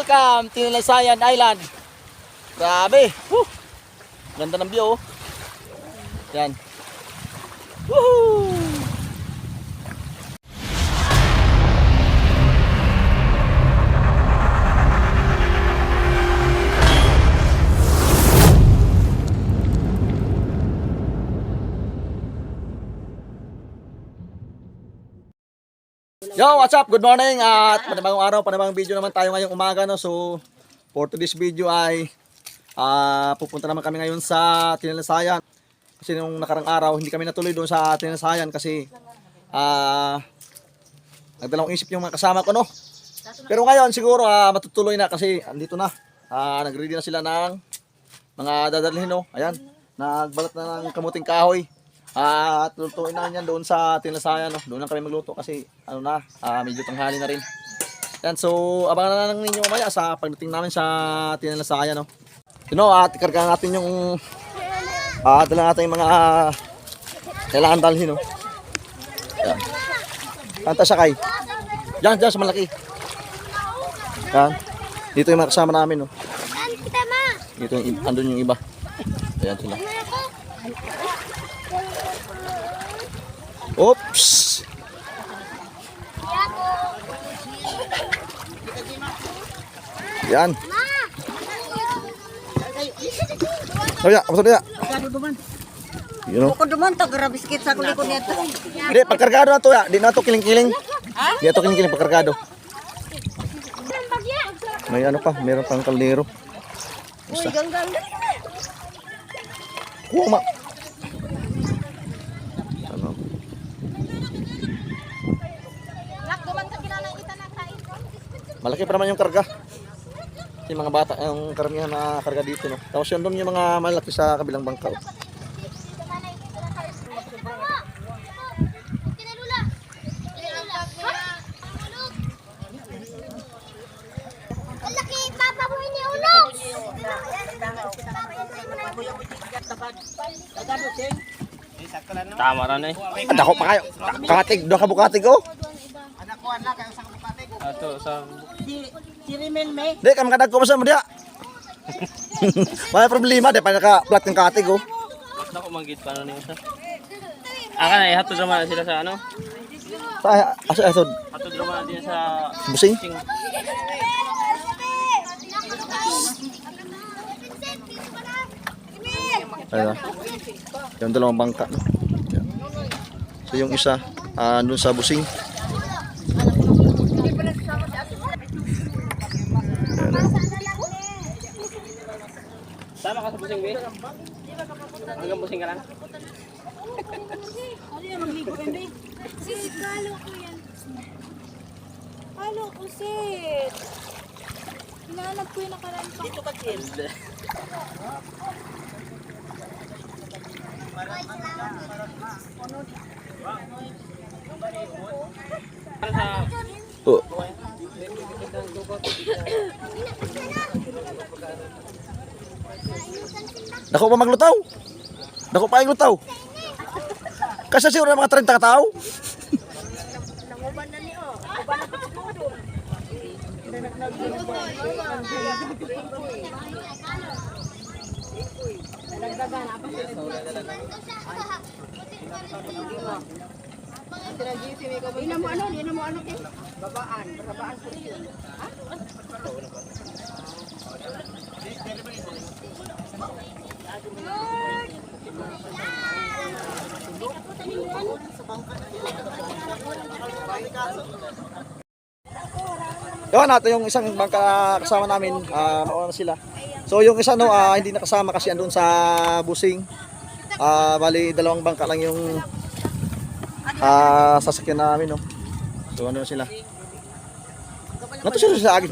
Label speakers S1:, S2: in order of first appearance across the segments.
S1: welcome Tinalasayan Island. Grabe. Woo. Ganda ng view. oh. Yan. Woohoo! Yo, what's up? Good morning at panibagong araw, panibagong video naman tayo ngayong umaga no. So, for today's video ay ah pupunta naman kami ngayon sa Tinalasayan. Kasi nung nakarang araw, hindi kami natuloy doon sa Tinalasayan kasi ah nagdalawang isip yung mga kasama ko no. Pero ngayon siguro ah, matutuloy na kasi andito na. Ah, nagready na sila ng mga dadalhin no. Ayan, nagbalat na ng kamuting kahoy. Ah, at lutuin na yan doon sa Tinlasayan, no. Doon lang kami magluto kasi ano na, ah, medyo tanghali na rin. Yan, so abangan na lang ninyo mamaya sa pagdating namin sa Tinlasayan, no. You know, at ikarga natin yung ah, dala natin yung mga ah, kailangan dalhin, no. Yan. Kanta siya kay. Yan, dyan sa malaki. Yan. Dito yung mga kasama namin, no. Dito yung, andun yung iba. Ayan sila. Oops! Yan. Oh ya, apa ya? You know.
S2: Kung duman to, grabiskit sa.
S1: Di, pagkargado ya. Di na to kiling-kiling. Di na to kiling-kiling pagkargado. May ano pa, meron pang kaldero.
S2: Uy, ganggang.
S1: Kuha ma. Malaki pa naman yung karga. Yung mga bata, yung karamihan na karga dito. No? Tapos yun doon yung mga malaki sa kabilang bangka. oh.
S3: Tama ra eh.
S1: Ah, dako pa kayo. Katig, doon ka bukatig oh.
S3: Ato sa
S2: Si, si Rimel May.
S1: Di, kami kadag ko mo dia. May problema, di pa naka-flat ng katig oh.
S3: Nako manggit pa no niya sa. Aka na ihatod naman sila sa ano?
S1: Sa aso aso
S3: Hatod naman din sa
S1: busing.
S3: sing.
S1: Ayun. Yung dalawang bangka. No? So yung isa, ah doon sa busing.
S3: Sama ka sa busing be? Hanggang busing ka lang?
S4: Sis, kalo ko yan. Kalo ko, sis. Hinahanap ko yung nakaraan pa.
S2: Dito ka, Sil.
S3: Para sa
S1: Oh. Dako pa maglutaw. Dako pa maglutaw. Kasi siguro mga 30 ka tao.
S2: Ina mo ano, ina mo ano, Sil? Babaan, babaan sa iyo.
S1: Yawan natin yung isang bangka kasama namin, ah mauna sila. So yung isa no, ah, hindi nakasama kasi andun sa busing. Ah, bali dalawang bangka lang yung ah sasakyan namin no. So ano sila? Nato sila sa Agis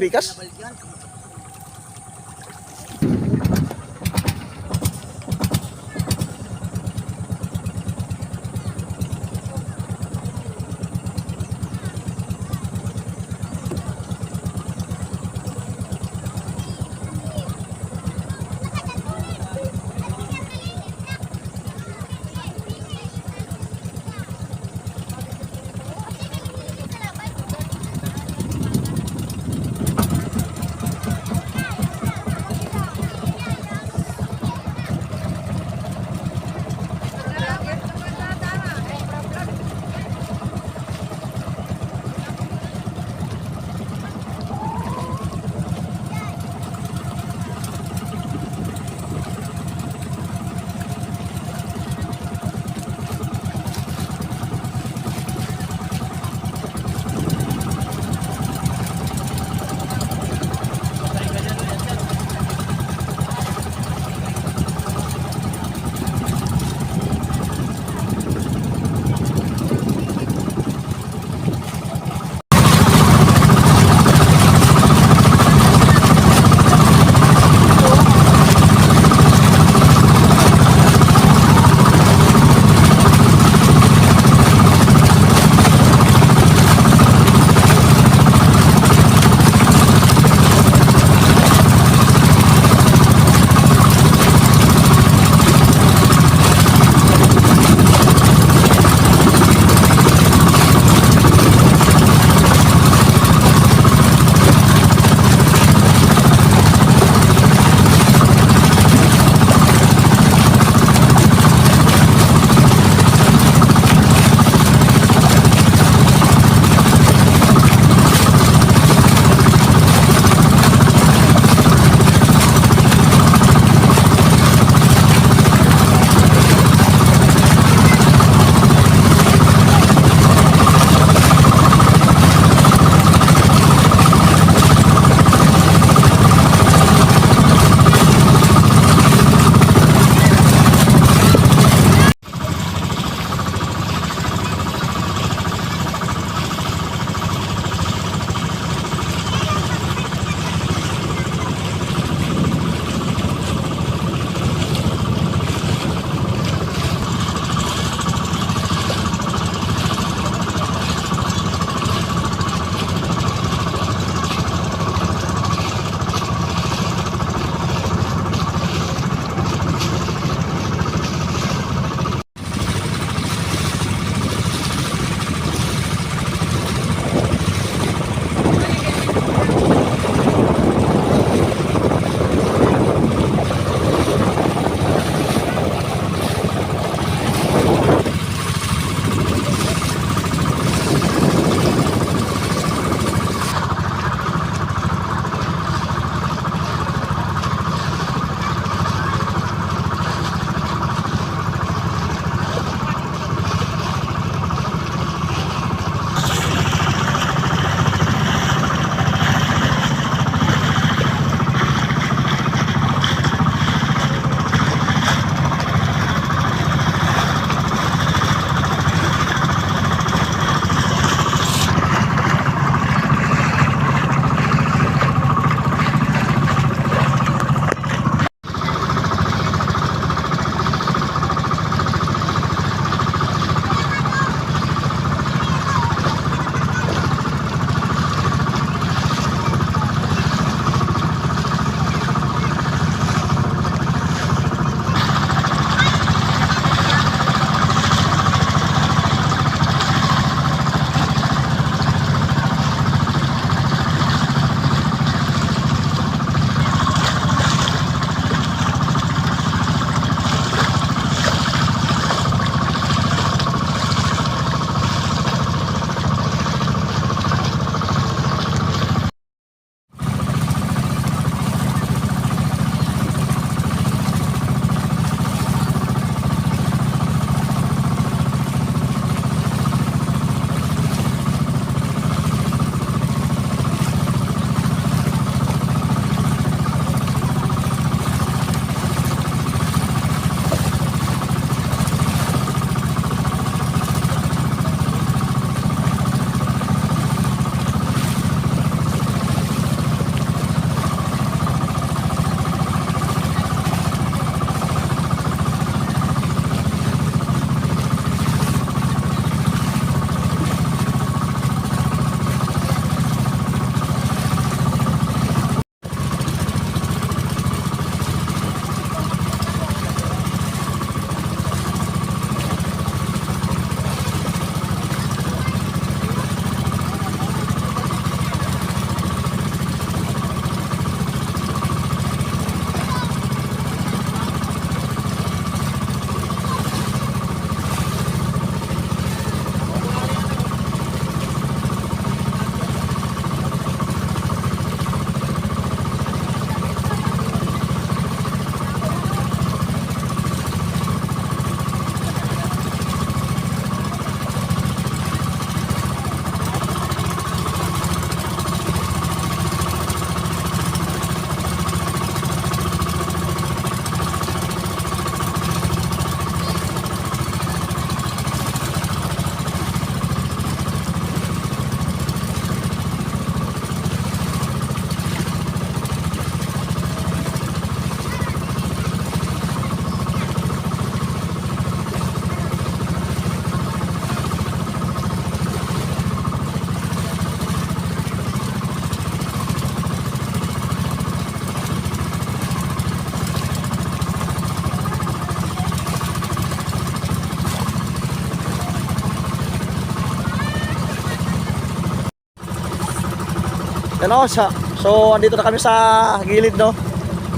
S1: Yan o, sa, so andito na kami sa gilid no.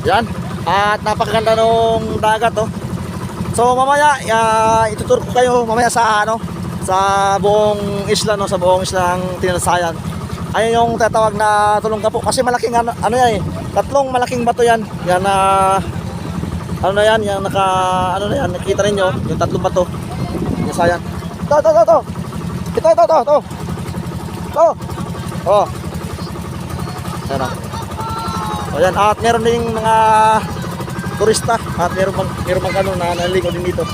S1: Yan. At napakaganda nung dagat oh. So mamaya uh, ituturo ko kayo mamaya sa ano sa buong isla no, sa buong isla ng Tinalasayan. Ayun yung tatawag na tulong po kasi malaking ano, ano yan eh. Tatlong malaking bato yan. Yan na ano na yan, yung naka ano na yan, nakita ninyo, yung tatlong bato. Tinalasayan. Ito, ito, ito, ito. Ito, ito, ito, ito. Ito. Oh. Ayan o. Yan, at meron ding mga turista at meron bang meron bang ano na naligo din dito.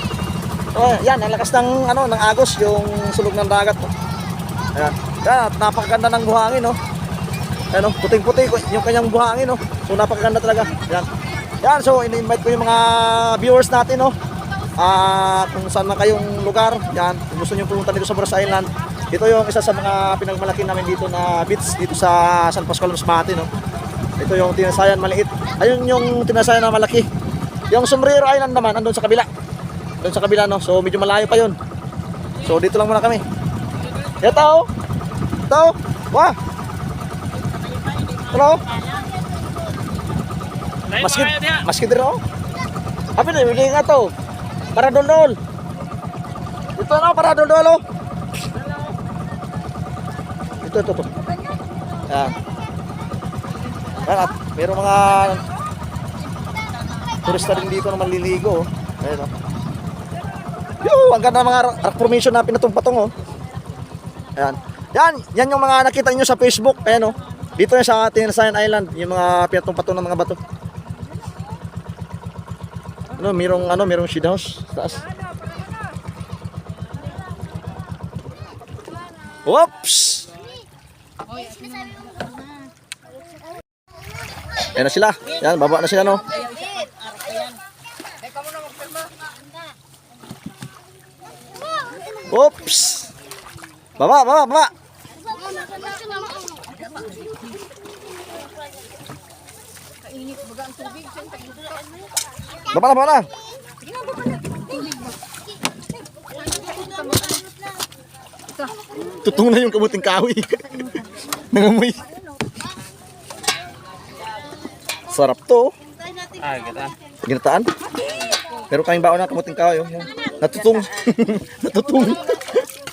S1: So yan, ang lakas ng ano ng agos yung sulog ng dagat. Ayan. Yan, at napakaganda ng buhangin, no. Ayan, oh, puting-puti yung kanyang buhangin, no. So napakaganda talaga. Yan. Yan, so ini-invite ko yung mga viewers natin, no. Ah, kung saan man kayong lugar, yan, kung gusto niyo pumunta dito sa Boros Island, ito yung isa sa mga pinagmalaki namin dito na beach dito sa San Pascual Masbate, no. Ito yung tinasayan maliit. Ayun yung tinasayan na malaki. Yung Sombrero Island naman andun sa kabila. Doon sa kabila no. So medyo malayo pa 'yun. So dito lang muna kami. Ito. oh. Ito. Wah. Hello.
S3: Lain
S1: Maskit.
S3: mga dia.
S1: Maskit rin oh. Abi na nga to. Para dol Ito no para dol oh. Ito ito to. Yan. Yan at mayroong mga turista din dito na manliligo. oh. Ayun oh. Yo, ang ganda ng mga rock formation na pinatong-patong oh. Ayan. Yan, yan yung mga nakita niyo sa Facebook. Ayan oh. Dito yan sa Tinsayan Island, yung mga pinatong-patong ng mga bato. Ano, mayroong ano, mayroong shade house taas. Oops! Ayan na sila. Yan, baba na sila no. Oops! Baba, baba, baba! Baba na, baba na! Tutong na yung kamuting kahoy. Nangamoy. Sarap to. oh.
S3: Ah, kita.
S1: Ginataan. Pero kaming baon na kamuting kahoy. oh. Natutong. Natutong.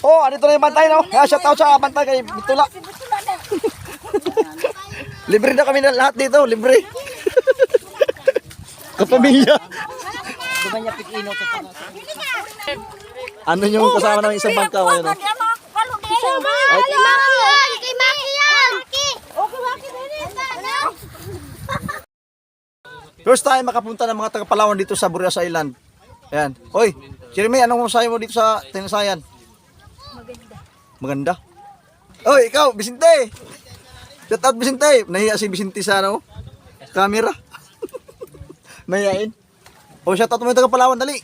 S1: oh, andito na yung bantay no. Ah, shout out sa bantay kay Bitula. libre na kami na lahat dito, libre. Kapamilya. Ano yung kasama ng isang bangka oh?
S4: Ay, kay Maki yan! Kay Maki yan! Okay, Maki
S1: First time makapunta ng mga taga Palawan dito sa Burias Island. Ayan. Hoy, Jeremy, anong masasabi mo dito sa Tinasayan? Maganda. Maganda? Hoy, ikaw, Vicente! Shout out, Vicente! Nahiya si Vicente sa ano? Camera. Mahihain. O, shout out mo yung taga Palawan, dali.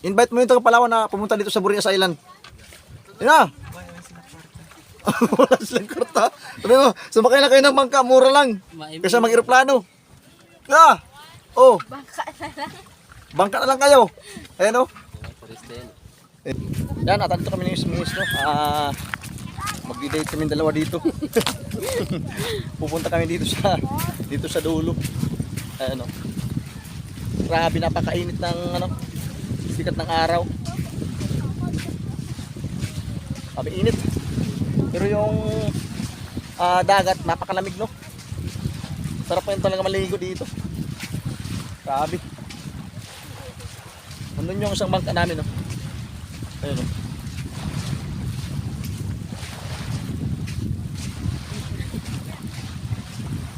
S1: Invite mo yung taga Palawan na pumunta dito sa Burias Island. Yun na. Wala silang karta. Sabi mo, sumakay na kayo ng bangka, mura lang. Kaysa mag-aeroplano. Ah! Oh. Bangka na lang. Bangka na lang kayo. Ayan oh. Yan, at dito kami ni Ministro. Ah, magdi-date kami dalawa dito. Pupunta kami dito sa dito sa dulo. Ayan oh. Grabe napakainit ng ano, sikat ng araw. Sabi init. Pero yung ah, dagat napakalamig no. Sarap pa yun talaga maligo dito. Grabe. Nandun yung isang bangka namin, no? Ayun, no?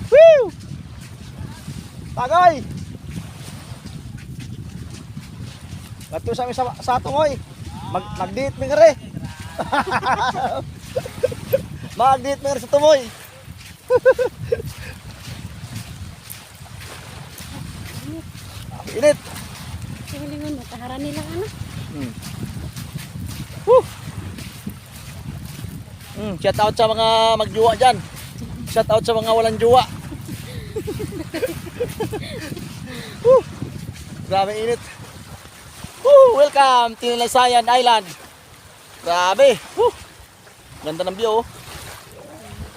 S1: Woo! Tagay! Bato sa amin sa, sa tungoy. Mag, mag-date mi kare. mag-date mi kare sa tumoy.
S4: Para nilang ano?
S1: Mm. Woo! Mm, shout out sa mga magjuwa dyan. Shout out sa mga walang juwa. Woo! Grabe init. Woo! Welcome to Nilaysayan Island. Grabe. Woo! Ganda ng view. Oh.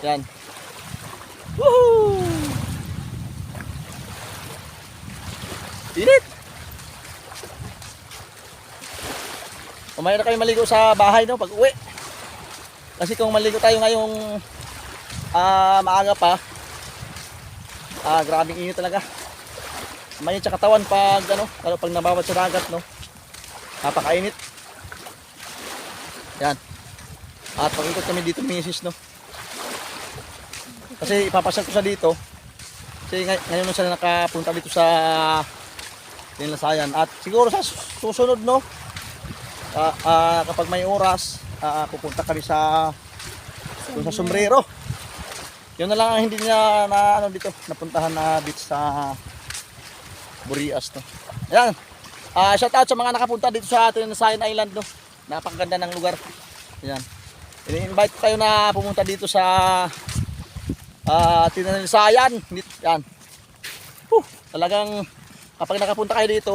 S1: Yan. Woohoo! Init! Umaya na kami maligo sa bahay no pag uwi. Kasi kung maligo tayo ngayong ah maaga pa, ah grabing init talaga. Mainit sa katawan pag ano, pag nabawat sa dagat no. Napakainit. Yan. At pag-ikot kami dito misis no. Kasi ipapasyal ko sa dito. Kasi ngay- ngayon sila nakapunta dito sa Dinlasayan. At siguro sa susunod no, ah, ah, kapag may oras, ah, pupunta kami sa doon sa sombrero. Yun na lang ang hindi niya na ano dito, napuntahan na beach sa Burias no. Ayan. Ah, shout out sa mga nakapunta dito sa Dinlasayan Island no. Napakaganda ng lugar. Ayan. I-invite ko kayo na pumunta dito sa ah Tinalisayan. Yan. Huh, talagang kapag nakapunta kayo dito,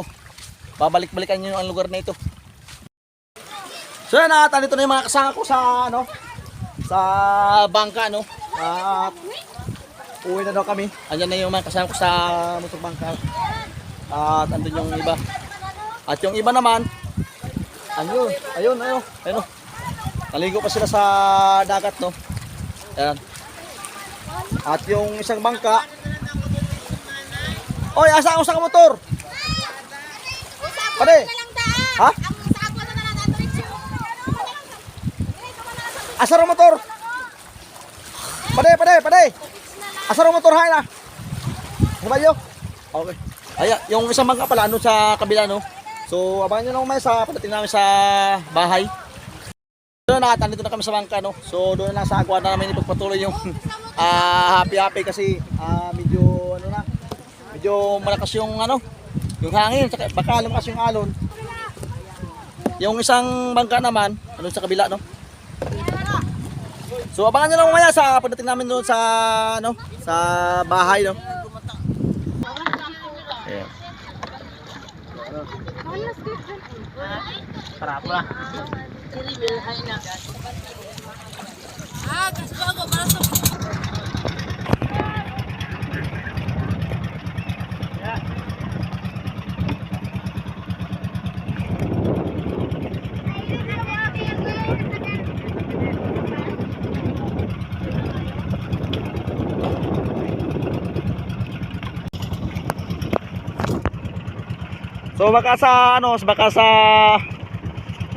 S1: babalik-balikan niyo ang lugar na ito. So yan, at dito na yung mga kasama ko sa ano sa bangka no. At uwi na daw kami. Andiyan na yung mga kasama ko sa motor bangka. At andun yung iba. At yung iba naman, ano, ayun, ayun, ayun. Naligo pa sila sa dagat no. Ayan. At yung isang bangka. Oy, asa ang usang motor? Pare. Ha? Asa ang motor? Pare, pare, pare. Asa ang motor hay na? Kabayo. Okay. Aya, yung isang bangka pala ano sa kabila no. So, abangan niyo lang may sa pagdating namin sa bahay. Doon na, nandito na kami sa bangka, no? So, doon na lang sa agwa na namin ipagpatuloy yung ah, happy-happy kasi ah, medyo, ano na, medyo malakas yung, ano, yung hangin, saka baka lumakas yung alon. Yung isang bangka naman, ano sa kabila, no? So, abangan nyo lang mamaya sa pagdating namin doon sa, ano, sa bahay, no? Ayan.
S3: Sarap na.
S1: So baka sa ano, baka sa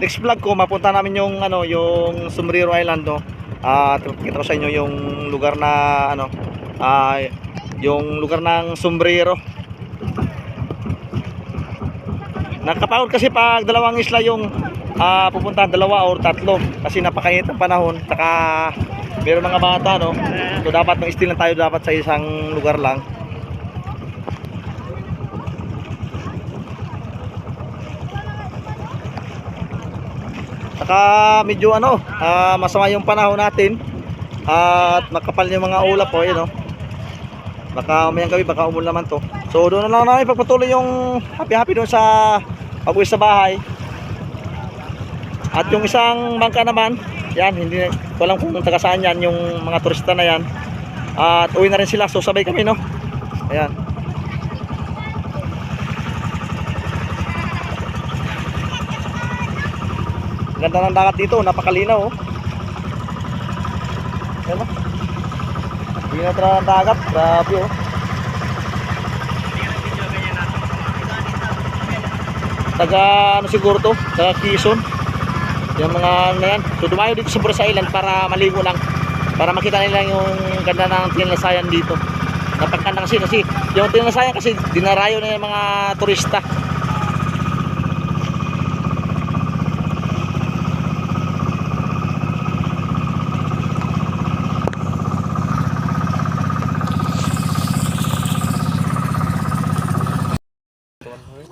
S1: next vlog ko mapunta namin yung ano, yung Sombrero Island no. At kita ko sa inyo yung lugar na ano, ah yung lugar ng Sombrero. Nakapagod kasi pag dalawang isla yung ah pupuntahan dalawa or tatlo kasi napakainit ang panahon saka meron mga bata no. So dapat still lang tayo dapat sa isang lugar lang. Saka medyo ano, ah, masama yung panahon natin. At makapal yung mga ulap po, yun oh. Baka umayang gabi, baka umul naman to. So doon na lang namin pagpatuloy yung happy-happy doon sa pag sa bahay. At yung isang bangka naman, yan, hindi ko alam kung taga saan yan, yung mga turista na yan. At uwi na rin sila, so sabay kami, no? Ayan. Ganda ng dagat dito, napakalinaw oh. Ayan oh. Linaw talaga ng dagat, grabe oh. Taga ano siguro to, taga Quezon. Yung mga ano yan. So dumayo dito sa Bursa Island para maligo lang. Para makita nila yung ganda ng tinlasayan dito. Napagkanda kasi kasi yung tinlasayan kasi dinarayo na yung mga turista.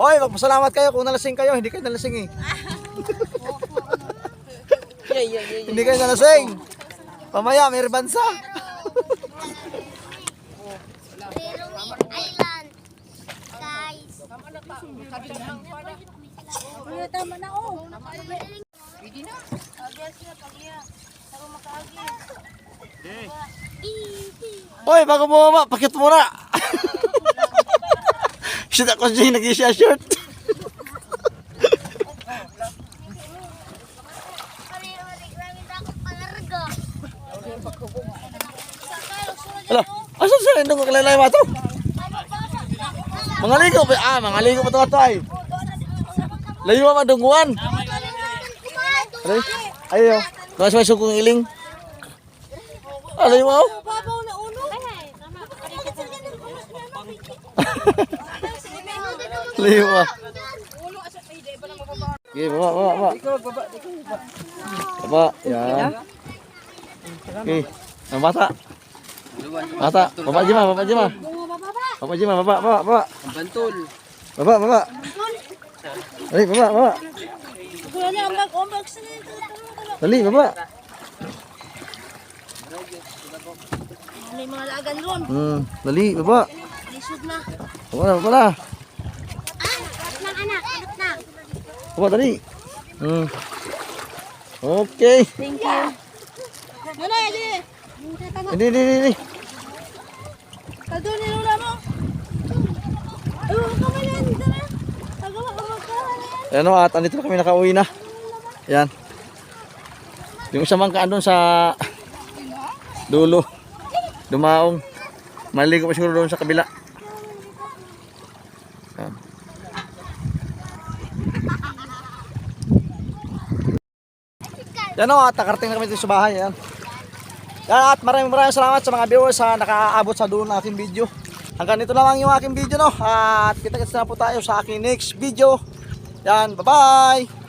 S1: Oy, magpasalamat kayo kung nalasing kayo. Hindi kayo nalasing eh. Hindi kayo nalasing. Pamaya, may rebansa.
S4: Island. Guys.
S2: Tama na oh.
S1: Oy, bago bumaba, pakit mo na. Shit ako siya nag-siya short. Ala, asan sila indong kalalay mo to? Mga ligo pa, ah, mga ligo pa to ato ay. Layo ma dungguan. Ayo. Mas may sukong iling. Ah, layo mo. Layo mo. Okay, baba, baba, baba. Baba, yan. Okay, ang bata. Bata, baba Jima, baba Jima. Baba Jima, baba, baba, baba.
S2: Bantul.
S1: Baba, baba. Dali, baba, baba.
S4: Kuya. Sino ito?
S1: Dali, baba.
S4: May mga lagan ron.
S1: Hmm, dali, baba.
S4: Lisod na.
S1: Baba na, baba na.
S4: Ah, anak na, anak. Anak na.
S1: Baba, dali. Hmm. Okay.
S4: Thank you. Muna, Edi.
S1: Hindi, hindi, hindi.
S4: Kaldo ni Lola mo.
S1: Ano, at andito na kami nakauwi na. Yan. Yung isa man ka andun sa dulo. Dumaong. Maligo pa siguro doon sa kabila. Yan o, at na kami dito sa bahay. Yan. Yan at maraming maraming salamat sa mga viewers sa nakaabot sa dulo ng aking video. Hanggang dito lamang yung aking video no. At kita-kits na po tayo sa aking next video. Yan, bye-bye!